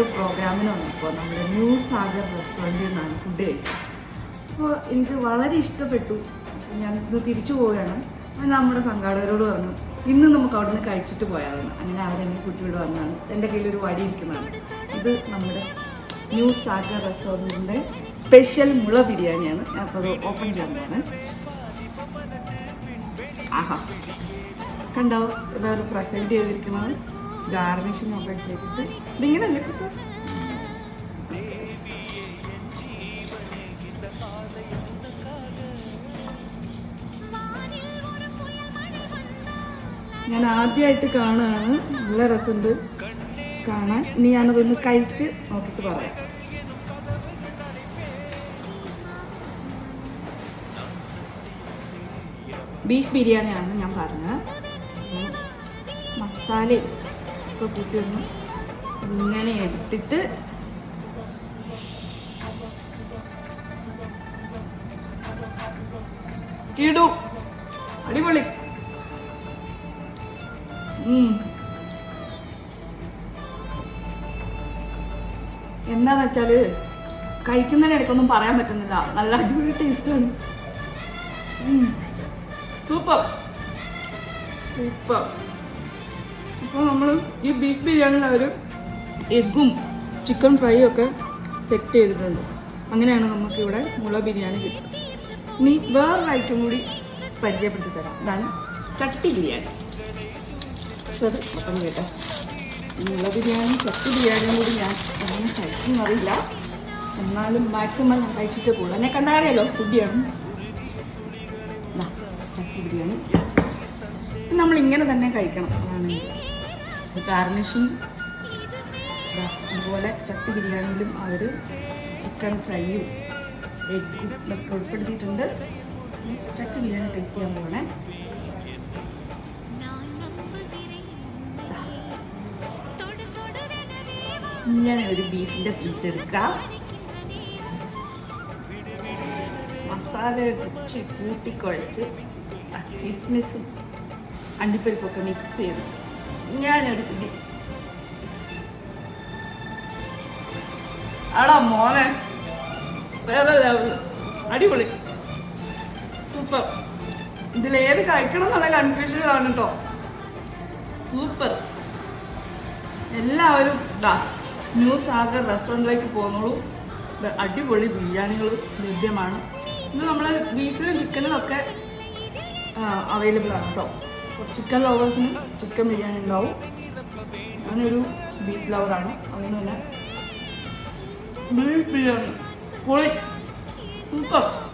പ്രോഗ്രാമിന് വന്നപ്പോൾ നമ്മുടെ ന്യൂ സാഗർ റെസ്റ്റോറന്റിൽ നിന്നാണ് ഫുഡ് കഴിച്ചത്. അപ്പോൾ എനിക്ക് വളരെ ഇഷ്ടപ്പെട്ടു. ഞാൻ ഇന്ന് തിരിച്ചു പോവുകയാണ്. നമ്മുടെ സംഘാടകരോട് പറഞ്ഞു ഇന്ന് നമുക്ക് അവിടെ നിന്ന് കഴിച്ചിട്ട് പോയാലെന്ന് അങ്ങനെ അവരെന്നെ കുട്ടിയോട് വന്നാണ്. എന്റെ കയ്യിൽ ഒരു വടി ഇരിക്കുന്നതാണ്. ഇത് നമ്മുടെ ന്യൂ സാഗർ റെസ്റ്റോറന്റിന്റെ സ്പെഷ്യൽ മുള ബിരിയാണിയാണ്. ഞാൻ അത് ഓപ്പൺ ചെയ്യുന്നതാണ്. ആഹാ. കണ്ടോ? ഇതാ ഒരു പ്രസന്റ് ചെയ്തിരിക്കുന്നത്. ഗാർണിഷിങ് ഒക്കെ ചെയ്തിട്ട് ഇതിങ്ങനല്ലേ കിട്ടുക ഞാൻ ആദ്യമായിട്ട് കാണുകയാണ്. നല്ല രസമുണ്ട് കാണാൻ. ഇനി ഞാനതൊന്ന് കഴിച്ച് നോക്കിയിട്ട് പറയാം. ബീഫ് ബിരിയാണിയാണ് ഞാൻ പറഞ്ഞത്. മസാല മസാലയും ഒക്കെ കൂട്ടി ഒന്ന് ഇങ്ങനെ എടുത്തിട്ട് ഇടൂ. അടിപൊളി. എന്താന്ന് വെച്ചാൽ കഴിക്കുന്നതിനിടയ്ക്കൊന്നും പറയാൻ പറ്റുന്നില്ല. നല്ല അടിപൊളി ടേസ്റ്റാണ് സൂപ്പർ. സൂപ്പർ. അപ്പോൾ നമ്മൾ ഈ ബീഫ് ബിരിയാണിയിൽ അവർ എഗ്ഗും ചിക്കൻ ഫ്രൈയും ഒക്കെ സെറ്റ് ചെയ്തിട്ടുണ്ട്. അങ്ങനെയാണ് നമുക്കിവിടെ മുള ബിരിയാണി കിട്ടുന്നത്. ഇനി വേറൊരു ഐറ്റം കൂടി പരിചയപ്പെടുത്തി തരാം. ഇതാണ് ചട്ടി ബിരിയാണി. അത് അപ്പം കേട്ടോ. മുള ബിരിയാണി ചട്ടി ബിരിയാണിയും കൂടി ഞാൻ അങ്ങനെ കഴിക്കുന്നറിയില്ല എന്നാലും മാക്സിമം ഞാൻ കഴിച്ചിട്ടേ പോകുള്ളൂ എന്നെ കണ്ടാറിയാലോ ഫുഡിയാണ് ചട്ടി ബിരിയാണി. നമ്മൾ ഇങ്ങനെ തന്നെ കഴിക്കണം. അതാണ് ഗാർണിഷിങ് അതുപോലെ ചട്ടി ബിരിയാണിയിലും അവർ ചിക്കൻ ഫ്രൈയും എഗ്ഗും ഒക്കെ ഉൾപ്പെടുത്തിയിട്ടുണ്ട്. ചട്ടി ബിരിയാണി ടേസ്റ്റ് ചെയ്യാൻ പോകണേ ഇങ്ങനെ ഒരു ബീഫിന്റെ പീസ് എടുക്കാം. മസാല കുറച്ച് കൂട്ടിക്കുഴച്ച് കിസ്മിസും അണ്ടിപ്പരിപ്പൊക്കെ മിക്സ് ചെയ്ത് ആടാ മോനെ. വേറെ. അടിപൊളി. സൂപ്പർ. ഇതിലേത് കഴിക്കണം എന്നുള്ള കൺഫ്യൂഷനിലാണ് കേട്ടോ സൂപ്പർ. എല്ലാവരും ഇതാ ന്യൂ സാഗർ റെസ്റ്റോറന്റിലേക്ക് പോകുന്നുള്ളൂ. അടിപൊളി ബിരിയാണികൾ ലഭ്യമാണ്. ഇത് നമ്മൾ ബീഫിലും ചിക്കനും ഒക്കെ അവൈലബിൾ ആണ് കേട്ടോ ചിക്കൻ ലവേഴ്സിന് ചിക്കൻ ബിരിയാണി ഉണ്ടാവും. ഞാനൊരു ബീഫ് ലവറാണ്. അതുകൊണ്ട് തന്നെ ബീഫ് ബിരിയാണി. സൂപ്പർ.